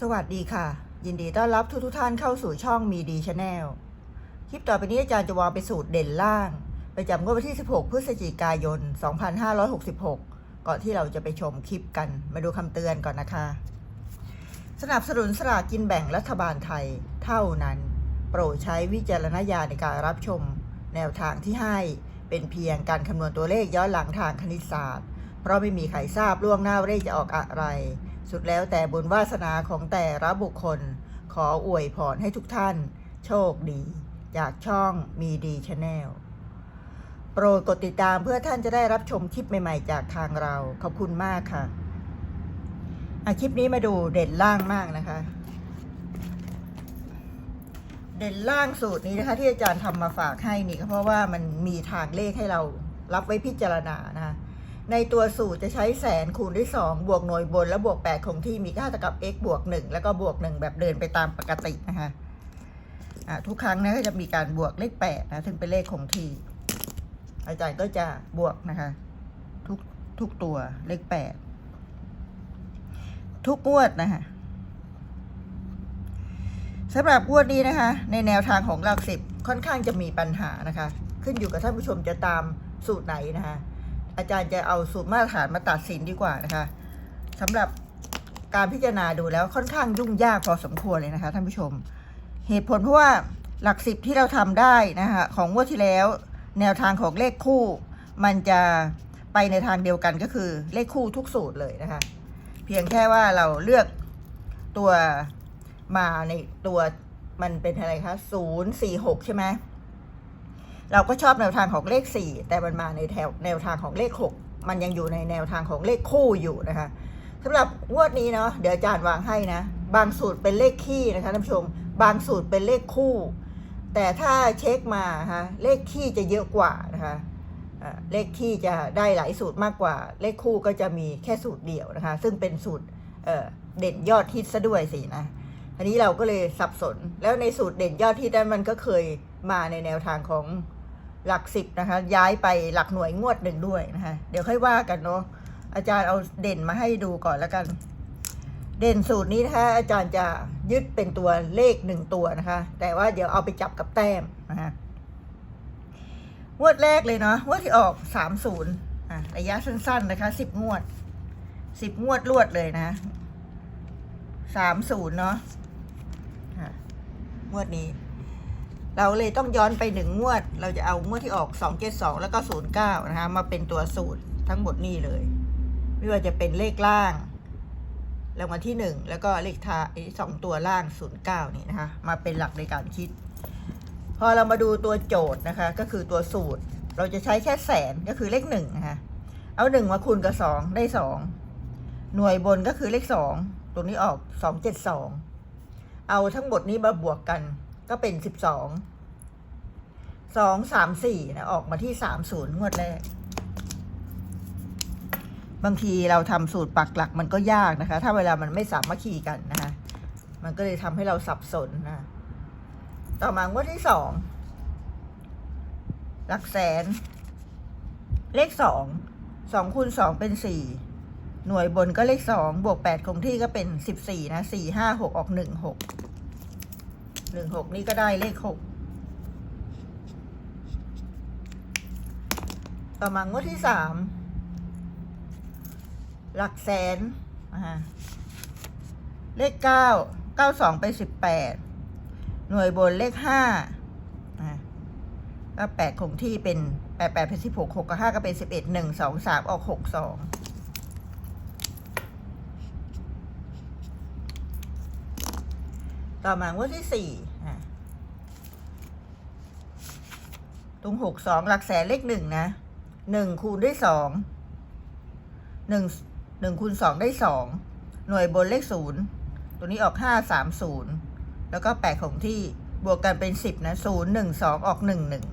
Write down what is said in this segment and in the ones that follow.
สวัสดีค่ะ ยินดีต้อนรับทุกทุกท่านเข้าสู่ช่องมีดีชาแนลคลิปต่อไปนี้อาจารย์จะวางเป็นสูตรเด่นล่าง ไปจำงวดวันที่ 16 พฤศจิกายน 2566 ก่อนที่เราจะไปชมคลิปกันมาดูคำเตือนก่อนนะคะ สนับสนุนสลากกินแบ่งรัฐบาลไทยเท่านั้น โปรดใช้วิจารณญาณในการรับชม แนวทางที่ให้เป็นเพียงการคำนวณตัวเลขย้อนหลังทางคณิตศาสตร์ เพราะไม่มีใครทราบล่วงหน้าว่าเลขจะออกอะไร สุดแล้วแต่บุญวาสนาของแต่ละบุคคล ขออวยพรให้ทุกท่าน โชคดี จากช่องมีดีชาแนลโปรดกดติดตามเพื่อท่านจะได้รับชมคลิปใหม่ๆ จากทางเรา ขอบคุณมากค่ะอาคลิปนี้มาดูเด่นล่างมากนะคะ เด่นล่างสูตรนี้นะคะ ที่อาจารย์ทำมาฝากให้นี่ก็เพราะว่ามันมีทางเลขให้เรารับไว้พิจารณานะคะ ในตัวสูตรจะใช้แสนคูณด้วย 2 บวกหน่วยบน และบวก 8 คงที่มีค่าเท่ากับ x บวก 1 แล้วก็บวก 1 แบบเดินไปตามปกตินะคะะทุกครั้งนะก็จะมีการบวกเลข8นะ ถึงเป็นเลขคงที่ อาจารย์ก็จะบวกนะคะ ทุกทุกตัวเลข 8 ทุกงวดนะคะสำหรับงวดนี้นะคะ ในแนวทางของหลักสิบค่อนข้างจะมีปัญหานะคะ ขึ้นอยู่กับท่านผู้ชมจะตามสูตรไหนนะคะ อาจารย์จะเอาสูตรมาตรฐานมาตัดสินดีกว่านะคะสำหรับการพิจารณาดูแล้วค่อนข้างยุ่งยากพอสมควรเลยนะคะท่านผู้ชม เหตุผลเพราะว่าหลักสิบที่เราทำได้นะคะของงวดที่แล้ว แนวทางของเลขคู่ มันจะไปในทางเดียวกันก็คือเลขคู่ทุกสูตรเลยนะคะ เพียงแค่ว่าเราเลือกตัวมาในตัวมันเป็นอะไรคะศูนย์สี่หกใช่ไหม เราก็ชอบแนวทางของเลขสี่แต่มันมาในแถวแนวทางของเลขหกมันยังอยู่ในแนวทางของเลขคู่อยู่นะคะสำหรับงวดนี้เนาะเดี๋ยวอาจารย์วางให้นะ บางสูตรเป็นเลขขี้นะคะท่านผู้ชม บางสูตรเป็นเลขคู่ แต่ถ้าเช็คมาฮะเลขขี้จะเยอะกว่านะคะเลขขี้จะได้หลายสูตรมากกว่า เลขคู่ก็จะมีแค่สูตรเดียวนะคะ ซึ่งเป็นสูตรเเด่นยอดฮิตซะด้วยสินะอันนี้เราก็เลยสับสน แล้วในสูตรเด่นยอดฮิตนั้นมันก็เคยมาในแนวทางของ หลักสิบนะคะ ย้ายไปหลักหน่วยงวดหนึ่งด้วยนะคะ เดี๋ยวค่อยว่ากันเนาะอาจารย์เอาเด่นมาให้ดูก่อนแล้วกัน เด่นสูตรนี้นะคะ อาจารย์จะยึดเป็นตัวเลขหนึ่งตัวนะคะ แต่ว่าเดี๋ยวเอาไปจับกับแต้มนะคะงวดแรกเลยเนาะงวดที่ออกสามศูนย์อะระยะสั้น ๆนะคะสิบงวดสิบงวดรวดเลยนะสามศูนย์เนาะอะงวดนี้ เราเลยต้องย้อนไปหนึ่งงวด เราจะเอางวดที่ออกสองเจ็ดสองแล้วก็ศูนย์เก้านะคะมาเป็นตัวสูตรทั้งหมดนี่เลย ไม่ว่าจะเป็นเลขล่างรางวัลที่หนึ่งแล้วก็เลขท้ายสองตัวล่างศูนย์เก้านี่นะคะมาเป็นหลักในการคิด พอเรามาดูตัวโจทย์นะคะ ก็คือตัวสูตร เราจะใช้แค่แสนก็คือเลขหนึ่งนะคะเอาหนึ่งมาคูณกับสองได้สองหน่วยบนก็คือเลขสองตรงนี้ออกสองเจ็ดสองเอาทั้งหมดนี้มาบวกกัน ก็เป็นสิบสองสองสามสี่นะออกมาที่สามศูนย์งวดแรก บางทีเราทำสูตรปักหลักมันก็ยากนะคะ ถ้าเวลามันไม่สามัคคีกันนะคะมันก็เลยทำให้เราสับสนนะต่อมางวดที่สองหลักแสน เลขสองสองคูณสองเป็นสี่หน่วยบนก็เลขสองบวกแปดคงที่ก็เป็นสิบสี่นะสี่ห้าหกออกหนึ่งหก หนึ่งหกนี่ก็ได้เลขหกต่อมางวดที่สามหลักแสนเลขเก้าเก้าสองไปสิบแปดหน่วยบนเลขห้าอ่าก็แปดคงที่เป็นแปดแปดเป็นสิบหกหกกับห้าก็เป็นสิบเอ็ดหนึ่งสองสามออกหกสอง ต่อมางวดที่สี่ตรงหกสองหลักแสนเลขหนึ่งนะหนึ่งคูณด้วยสองหนึ่งหนึ่งคูณสองได้สองหน่วยบนเลขศูนย์ตัวนี้ออกห้าสามศูนย์แล้วก็แปดของที่บวกกันเป็นสิบนะศูนย์หนึ่งสองออกหนึ่งหนึ่ง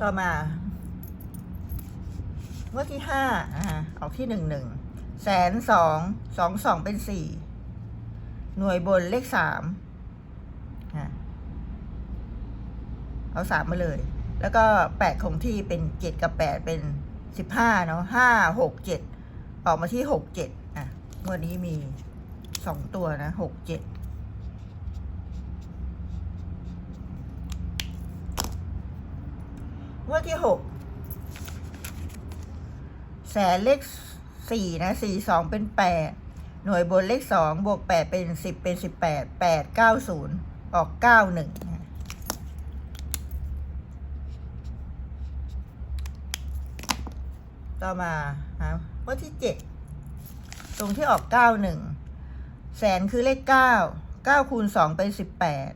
ต่อมา งวดที่ห้าอ่าออกที่หนึ่งหนึ่งแสนสองสองสองเป็นสี่หน่วยบนเลขสามเอาสามมาเลย แล้วก็แปดคงที่เป็นเจ็ดกับแปดเป็นสิบห้าเนาะห้าหกเจ็ดออกมาที่หกเจ็ดอะงวดนี้มีสองตัวนะหกเจ็ดงวดที่หก แสนเลขสี่นะสี่สองเป็นแปดหน่วยบนเลขสองบวกแปดเป็นสิบเป็นสิบแปดแปดเก้าศูนย์ออกเก้าหนึ่งต่อมาฮะงว่าที่เจ็ดตรงที่ออกเก้าหนึ่งแสนคือเลขเก้าเก้าคูณสองเป็นสิบแปด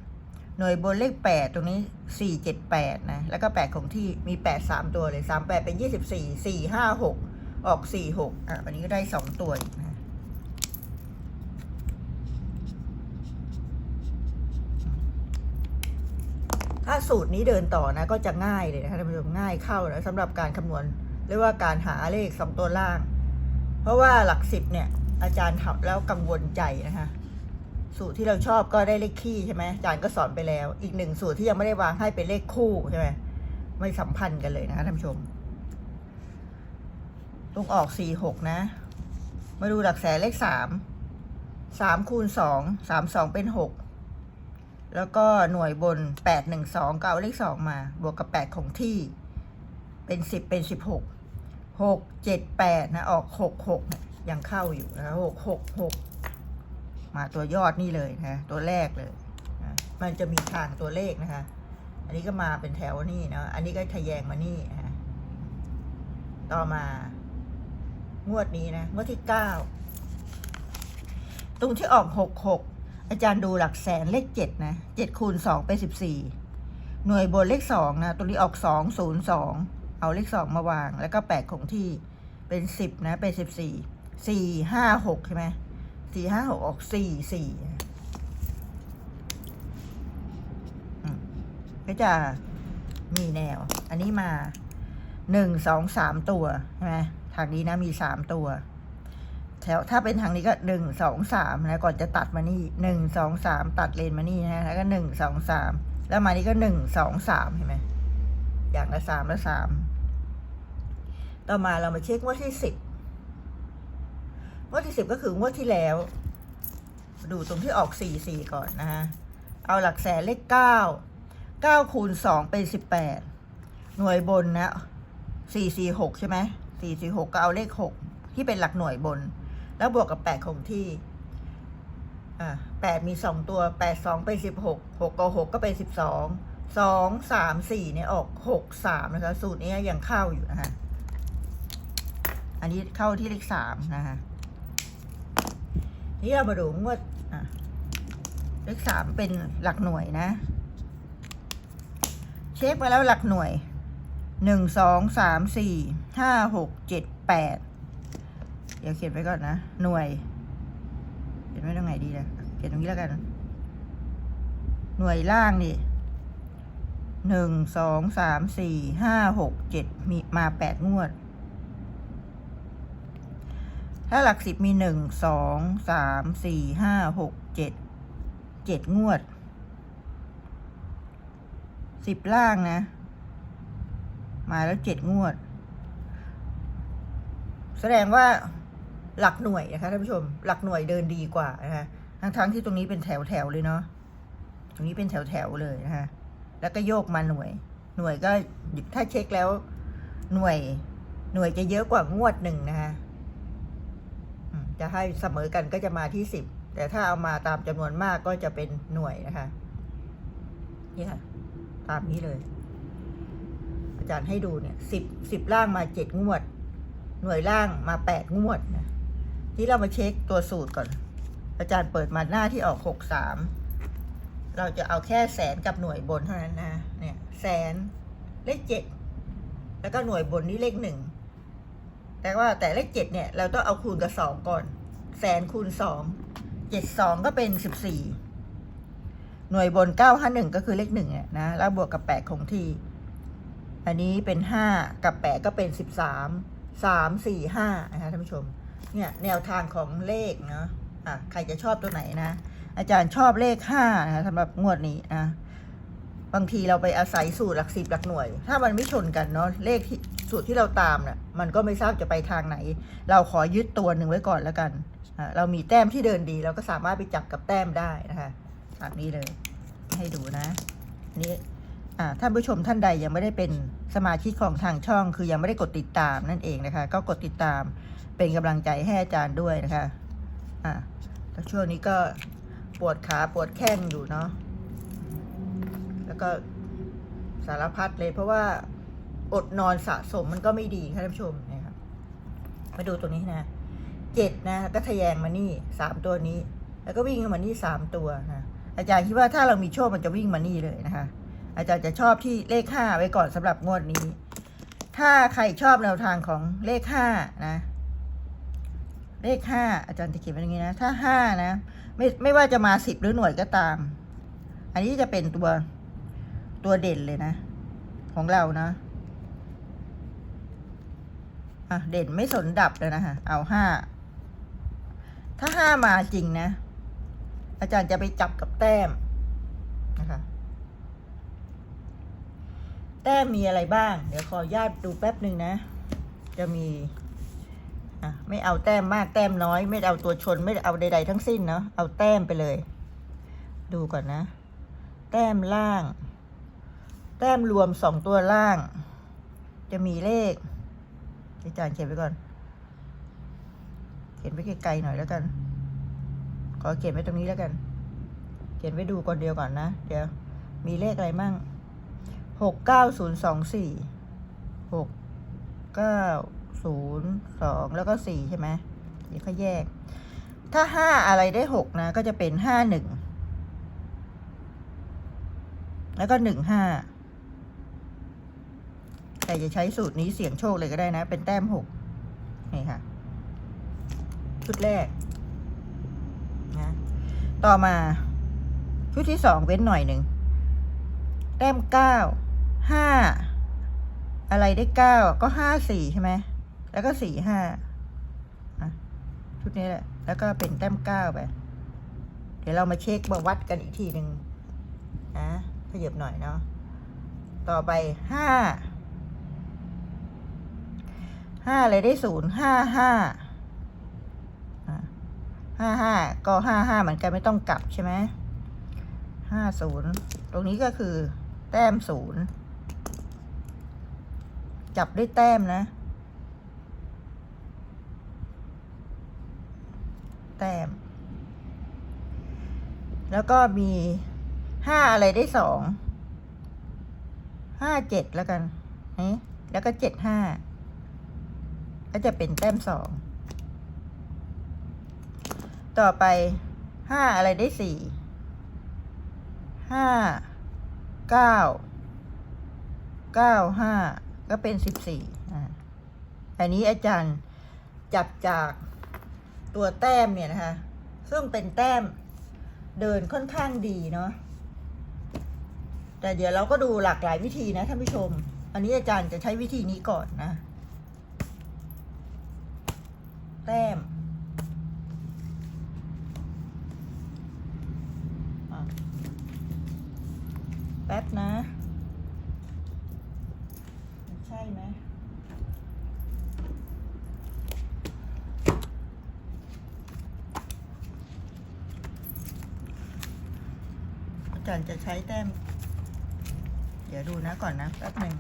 หน่วยบนเลขแปดตรงนี้สี่เจ็ดแปดนะ แล้วก็แปดของที่มีแปดสามตัวเลยสามแปดเป็นยี่สิบสี่สี่ห้าหก ออกสี่หกอะวันนี้ก็ได้สองตัวอีกนะถ้าสูตรนี้เดินต่อนะ ก็จะง่ายเลยนะคะท่านผู้ชมง่ายเข้านะสำหรับการคำนวณเรียกว่าการหาเลขสองตัวล่าง เพราะว่าหลักสิบเนี่ย อาจารย์ทำแล้วกังวลใจนะคะสูตรที่เราชอบก็ได้เลขคี่ใช่ไหมอาจารย์ก็สอนไปแล้ว อีกหนึ่งสูตรที่ยังไม่ได้วางให้เป็นเลขคู่ใช่ไหมไม่สัมพันธ์กันเลยนะคะท่านผู้ชม ต้องออกสี่หกนะ มาดูหลักแสนเลขสามสามคูณสองสามสองเป็นหกแล้วก็หน่วยบนแปดหนึ่งสองก็เอาเลขสองมา บวกกับแปดของที่ เป็นสิบเป็นสิบหกหกเจ็ดแปดนะ ออกหกหกยยังเข้าอยู่นะหกหกหกมาตัวยอดนี่เลยนะตัวแรกเลยนะมันจะมีทางตัวเลขนะคะ อันนี้ก็มาเป็นแถวนี่นะอันนี้ก็ทะแยงมานี่นะต่อมา งวดนี้นะ งวดที่เก้าตรงที่ออกหกหกอาจารย์ดูหลักแสนเลขเจ็ดนะเจ็ดคูณสองเป็นสิบสี่หน่วยบนเลขสองนะ ตรงนี้ออกสองศูนย์สองเอาเลขสองมาวาง แล้วก็แปดคงที่เป็นสิบนะ เป็นสิบสี่สี่ห้าหกใช่ไหมสี่ห้าหกออกสี่สี่ก็จะมีแนว อันนี้มาหนึ่งสองสามตัวใช่ไหมางนี้นะมีสามตัวแถวถ้าเป็นทางนี้ก็หนึ่งสองสามนะก่อนจะตัดมานี่หนึ่งสองสามตัดเลนมานี่นะแล้วก็หนึ่งสองสามแล้วมานี่ก็หนึ่งสองสามเห็นไหมอย่างละสามละสามต่อมาเรามาเช็คงวดที่สิบงวดที่สิบก็คืองวดที่แล้ว ดูตรงที่ออกสี่สี่ก่อนนะฮะเอาหลักแสนเลขเก้าเก้าคูณสองเป็นสิบแปดหน่วยบนนะสี่สี่หกใช่ไหม สี่สี่หกก็เอาเลขหกที่เป็นหลักหน่วยบน แล้วบวกกับแปดคงที่ อ่าแปดมีสองตัวแปดสองเป็นสิบหกหกกับหกก็เป็นสิบสองสองสามสี่เนี่ยออกหกสามนะคะ สูตรนี้ยังเข้าอยู่นะคะอันนี้เข้าที่เลขสามนะคะนี่เรามาดูงวดเลขสามเป็นหลักหน่วยนะ เช็คมาแล้วหลักหน่วย หนึ่งสองสามสี่ห้าหกเจ็ดแปดเดี๋ยวเขียนไว้ก่อนนะ หน่วย เขียนไว้ตรงไหนดีนะเขียนตรงนี้แล้วกัน หน่วยล่างนี่หนึ่งสองสามสี่ห้าหกเจ็ดมีมาแปดงวด ถ้าหลักสิบมีหนึ่งสองสามสี่ห้าหกเจ็ดเจ็ดงวดสิบล่างนะ มาแล้วเจ็ดงวด แสดงว่าหลักหน่วยนะคะท่านผู้ชม หลักหน่วยเดินดีกว่านะคะทั้งทั้งที่ตรงนี้เป็นแถวแถวเลยเนาะตรงนี้เป็นแถวแถวเลยนะคะแล้วก็โยกมาหน่วย หน่วยก็ถ้าเช็คแล้ว หน่วย หน่วยจะเยอะกว่างวดหนึ่งนะคะจะให้เสมอกันก็จะมาที่สิบแต่ถ้าเอามาตามจำนวนมากก็จะเป็นหน่วยนะคะนี่ค่ะ ตามนี้เลย จารย์ให้ดูเนี่ยสิบสิบล่างมาเจ็ดงวด หน่วยล่างมาแปดงวดนะที่เรามาเช็คตัวสูตรก่อน อาจารย์เปิดมาหน้าที่ออกหกสามเราจะเอาแค่แสนกับหน่วยบนเท่านั้นนะเนี่ยแสนเลขเจ็ดแล้วก็หน่วยบนนี่เลขหนึ่งแต่ว่าแต่เลขเจ็ดเนี่ย เราต้องเอาคูณกับสองก่อน แสนคูณสองเจ็ดสองก็เป็นสิบสี่หน่วยบนเก้าห้าหนึ่งก็คือเลขหนึ่งเนี่ยนะแล้วบวกกับแปดคงที่ อันนี้เป็นห้ากับแปดก็เป็นสิบสามสามสี่ห้านะคะท่านผู้ชม เนี่ยแนวทางของเลขเนาะอะใครจะชอบตัวไหนนะ อาจารย์ชอบเลขห้านะคะสำหรับงวดนี้นะบางทีเราไปอาศัยสูตรหลักสิบหลักหน่วย ถ้ามันไม่ชนกันเนาะเลขที่สูตรที่เราตามเนี่ยมันก็ไม่ทราบจะไปทางไหน เราขอยึดตัวหนึ่งไว้ก่อนแล้วกันอ่าเรามีแต้มที่เดินดี เราก็สามารถไปจับกับแต้มได้นะคะทางนี้เลย ให้ดูนะ นี่ ท่านผู้ชมท่านใดยังไม่ได้เป็นสมาชิกของทางช่อง คือยังไม่ได้กดติดตามนั่นเองนะคะ ก็กดติดตามเป็นกำลังใจให้อาจารย์ด้วยนะคะอ่าแล้วช่วงนี้ก็ปวดขาปวดแข้งอยู่เนาะแล้วก็สารพัดเลยเพราะว่าอดนอนสะสมมันก็ไม่ดีค่ะท่านผู้ชมนะครับมาดูตัวนี้นะเจ็ดนะก็ทะแยงมานี่สามตัวนี้ แล้วก็วิ่งมานี่สามตัวนะอาจารย์คิดว่าถ้าเรามีโชคมันจะวิ่งมานี่เลยนะคะ อาจารย์จะชอบที่เลขห้าไว้ก่อนสำหรับงวดนี้ ถ้าใครชอบแนวทางของเลขห้านะ เลขห้าอาจารย์จะเขียนไว้อย่างนี้นะ ถ้าห้านะ ไม่ไม่ว่าจะมาสิบหรือหน่วยก็ตาม อันนี้จะเป็นตัวตัวเด่นเลยนะ ของเรานะอะเด่นไม่สนดับเลยนะคะเอาห้าถ้าห้ามาจริงนะ อาจารย์จะไปจับกับแต้มนะคะ แต้มมีอะไรบ้าง เดี๋ยวขออนุญาตดูแป๊บหนึ่งนะ จะมีอะไม่เอาแต้มมากแต้มน้อย ไม่เอาตัวชนไม่เอาใด ๆ ทั้งสิ้นเนาะเอาแต้มไปเลย ดูก่อนนะ แต้มล่าง แต้มรวมสองตัวล่าง จะมีเลขอาจารย์เขียนไว้ก่อน เขียนไว้ไกลๆหน่อยแล้วกัน ขอเขียนไว้ตรงนี้แล้วกัน เขียนไว้ดูก่อนเดียวก่อนนะ เดี๋ยว มีเลขอะไรมั่ง หกเก้าศูนย์สองสี่หกเก้าศูนย์สองแล้วก็สี่ใช่ไหมเดี๋ยวเขาแยก ถ้าห้าอะไรได้หกนะ ก็จะเป็นห้าหนึ่งแล้วก็หนึ่งห้าใครจะใช้สูตรนี้เสี่ยงโชคเลยก็ได้นะ เป็นแต้มหกนี่ค่ะ ชุดแรกนะต่อมาชุดที่สองเว้นหน่อยหนึ่งแต้มเก้า ห้าอะไรได้เก้าก็ห้าสี่ใช่ไหมแล้วก็สี่ห้าชุดนี้แหละ แล้วก็เป็นแต้มเก้าไป เดี๋ยวเรามาเช็คมาวัดกันอีกทีหนึ่งนะขยับหน่อยเนาะต่อไปห้าห้าอะไรได้ศูนย์ห้าห้าห้าห้าก็ห้าห้าเหมือนกันไม่ต้องกลับใช่ไหมห้าศูนย์ตรงนี้ก็คือแต้มศูนย์ จับได้แต้มนะ แต้ม แล้วก็มีห้าอะไรได้สองห้าเจ็ดแล้วกันนี่แล้วก็เจ็ดห้าก็จะเป็นแต้มสอง ต่อไปห้าอะไรได้สี่ห้าเก้าเก้าห้า ก็เป็นสิบสี่อ่าอันนี้อาจารย์จับจากตัวแต้มเนี่ยนะคะ ซึ่งเป็นแต้มเดินค่อนข้างดีเนาะ แต่เดี๋ยวเราก็ดูหลากหลายวิธีนะท่านผู้ชม อันนี้อาจารย์จะใช้วิธีนี้ก่อนนะ แต้มแป๊บนะ ใช่ไหม อา จะใช้แต้ม เดี๋ยวดูนะก่อนนะแป๊บหนึ่ง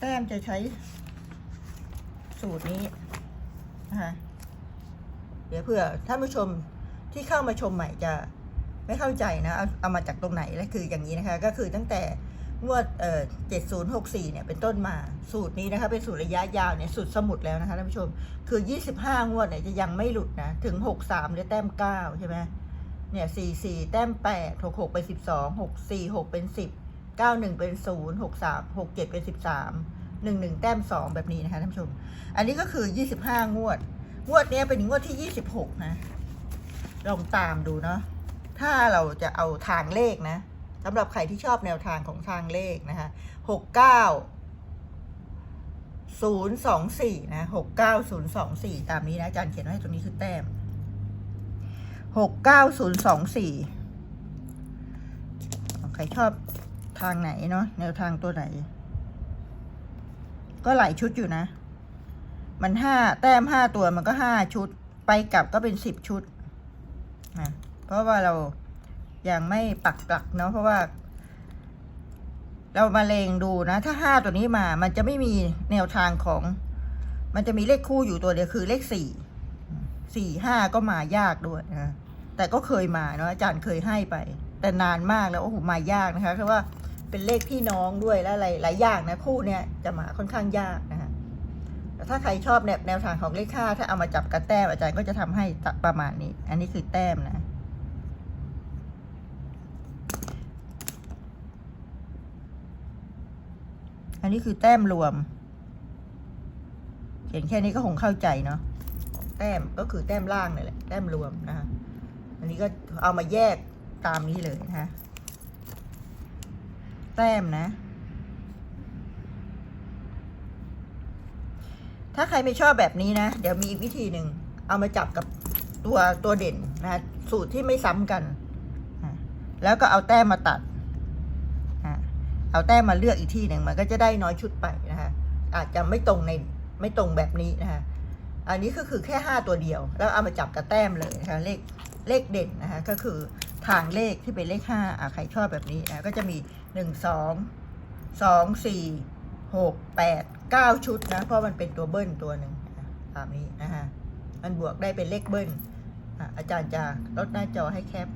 แต้มจะใช้สูตรนี้นะคะเดี๋ยวเผื่อท่านผู้ชมที่เข้ามาชมใหม่จะไม่เข้าใจนะเอาเอามาจากตรงไหนแล้วคืออย่างนี้นะคะ ก็คือตั้งแต่งวดเอ่อ7064 เนี่ยเป็นต้นมาสูตรนี้นะคะ เป็นสูตรระยะยาวเนี่ยสุดสมุดแล้วนะคะท่านผู้ชม คือ 25 งวดเนี่ยจะยังไม่หลุดนะ ถึง 63เนี่ยแต้ม 9 ใช่ไหม เนี่ย44แต้ม8 66เป็น12 646เป็น10 91เป็น0 63 67เจ็ดเป็น13 11แต้ม2แบบนี้นะคะท่านผู้ชม อันนี้ก็คือ25งวด งวดนี้เป็นงวดที่26นะ ลองตามดูเนาะ ถ้าเราจะเอาทางเลขนะสำหรับใครที่ชอบแนวทางของทางเลขนะคะหกเก้าศูนย์สองสี่นะหกเก้าศูนย์สองสี่ตามนี้นะอาจารย์เขียนไว้ตรงนี้คือแต้ม หกเก้าศูนย์สองสี่ขรชอบทางไหนเนาะแนวทางตัวไหน ก็หลายชุดอยู่นะ มันห้าแต้มห้าตัวมันก็ห้าชุด ไปกลับก็เป็นสิบชุดนะเพราะว่าเรายังไม่ปักหลักเนาะเพราะว่า เรามาเลงดูนะ ถ้าห้าตัวนี้มา มันจะไม่มีแนวทางของ มันจะมีเลขคู่อยู่ตัวเดียวคือเลขสี่ สี่ห้าก็มายากด้วยนะแต่ก็เคยมาเนาะอาจารย์เคยให้ไป แต่นานมากแล้วโอ้โหมายากนะคะเพราะว่าเป็นเลขพี่น้องด้วยและหลายหลายอย่างนะคู่เนี้ยจะมาค่อนข้างยากนะคะแต่ถ้าใครชอบแนวแนวทางของเลขค่า ถ้าเอามาจับกระแต้มอาจารย์ก็จะทำให้ประมาณนี้ อันนี้คือแต้มนะอันนี้คือแต้มรวม เขียนแค่นี้ก็คงเข้าใจเนาะ ต้มก็คือแต้มล่างนี่แหละแต้มรวมนะคะอันนี้ก็เอามาแยกตามนี้เลยนะคะแต้มนะ ถ้าใครไม่ชอบแบบนี้นะ เดี๋ยวมีอีกวิธีหนึ่ง เอามาจับกับตัวตัวเด่นนะสูตรที่ไม่ซ้ำกัน แล้วก็เอาแต้มมาตัด เอาแต้มมาเลือกอีกที่หนึ่งมันก็จะได้น้อยชุดไปนะคะอาจจะไม่ตรงในไม่ตรงแบบนี้นะคะ อันนี้ก็คือแค่ห้าตัวเดียว แล้วเอามาจับกับแต้มเลยนะคะเลขเลขเด่นนะคะก็คือทางเลขที่เป็นเลขห้าอะใครชอบแบบนี้นะก็จะมีหนึ่งสองสองสี่หกแปดเก้าชุดนะเพราะมันเป็นตัวเบิ้ลตัวหนึ่งตามนี้นะคะมันบวกได้เป็นเลขเบิ้ลอาจารย์จะลดหน้าจอให้แคป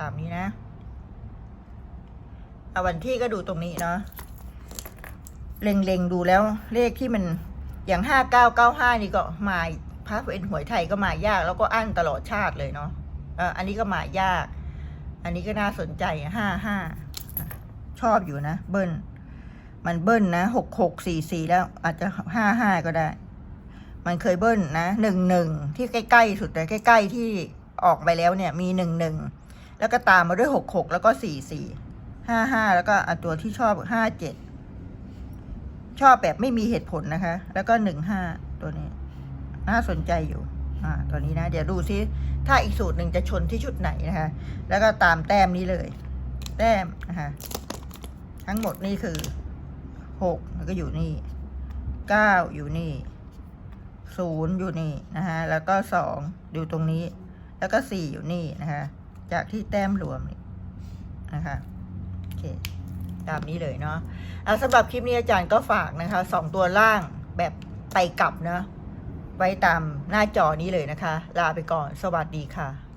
ตามนี้นะเอาวันที่ก็ดูตรงนี้เนาะ เล็งๆดูแล้วเลขที่มันอย่างห้าเก้าเก้าห้านี่ก็มาพระเป็นหวยไทยก็มายาก แล้วก็อั้นตลอดชาติเลยเนาะอันนี้ก็มายาก อันนี้ก็น่าสนใจห้าห้าชอบอยู่นะ เบิ้ลมันเบิ้ลนะหกหกสี่สี่แล้ว อาจจะห้าห้าก็ได้ มันเคยเบิ้ลนะหนึ่งหนึ่งที่ใกล้ๆสุดแต่ใกล้ ๆ ที่ออกไปแล้วเนี่ย มีหนึ่งหนึ่งแล้วก็ตามมาด้วยหกหกแล้วก็สี่สี่ห้าห้าแล้วก็อตัวที่ชอบห้าเจ็ด ชอบแบบไม่มีเหตุผลนะคะ แล้วก็หนึ่งห้าตัวนี้ น่าสนใจอยู่ อ่า ตัวนี้นะ เดี๋ยวดูซิถ้าอีกสูตรหนึ่งจะชนที่ชุดไหนนะคะ แล้วก็ตามแต้มนี้เลย แต้มนะคะทั้งหมดนี่คือหกแล้วก็อยู่นี่เก้าอยู่นี่ศูนย์อยู่นี่นะคะแล้วก็สองอยู่ตรงนี้ แล้วก็สี่อยู่นี่นะคะ จากที่แต้มรวมนี่นะคะโอเค ตามนี้เลยเนาะอะสำหรับคลิปนี้อาจารย์ก็ฝากนะคะสองตัวล่างแบบไปกลับเนาะไว้ตามหน้าจอนี้เลยนะคะ ลาไปก่อน สวัสดีค่ะ